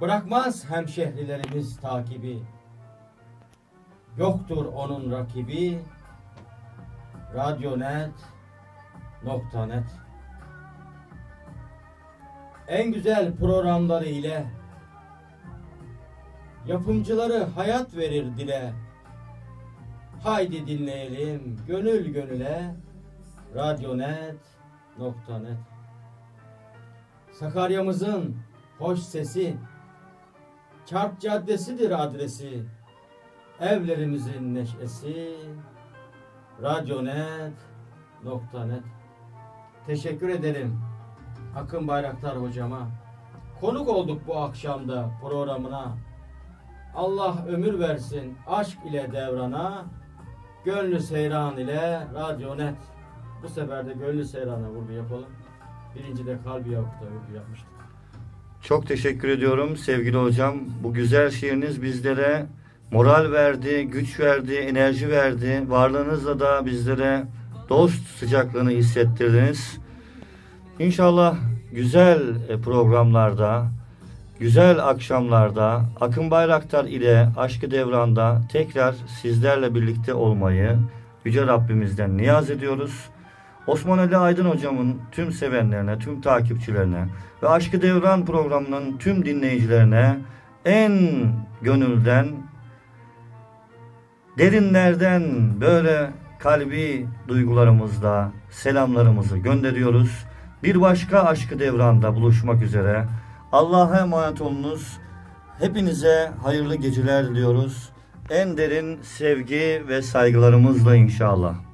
Bırakmaz hemşehrilerimiz takibi. Yoktur onun rakibi. Radyonet nokta net. En güzel programları ile yapımcıları hayat verir dile. Haydi dinleyelim gönül gönüle Radyonet nokta net. Sakarya'mızın hoş sesi Çark Caddesi'dir adresi. Evlerimizin neşesi Radyonet net. Teşekkür ederim Akın Bayraktar hocama. Konuk olduk bu akşamda programına. Allah ömür versin aşk ile devrana. Gönlü seyran ile Radyonet. Bu sefer de gönlü seyrana vurgu yapalım. Birinci de kalbi yakutta vurgu yapmıştık. Çok teşekkür ediyorum sevgili hocam. Bu güzel şiiriniz bizlere moral verdi, güç verdi, enerji verdi. Varlığınızla da bizlere dost sıcaklığını hissettirdiniz. İnşallah güzel e, programlarda, güzel akşamlarda Akın Bayraktar ile Aşkı Devran'da tekrar sizlerle birlikte olmayı Yüce Rabbimizden niyaz ediyoruz. Osman Ali Aydın hocamın tüm sevenlerine, tüm takipçilerine ve Aşkı Devran programının tüm dinleyicilerine en gönülden, derinlerden böyle kalbi duygularımızla selamlarımızı gönderiyoruz. Bir başka Aşkı Devran'da buluşmak üzere. Allah'a emanet olunuz. Hepinize hayırlı geceler diliyoruz. En derin sevgi ve saygılarımızla inşallah.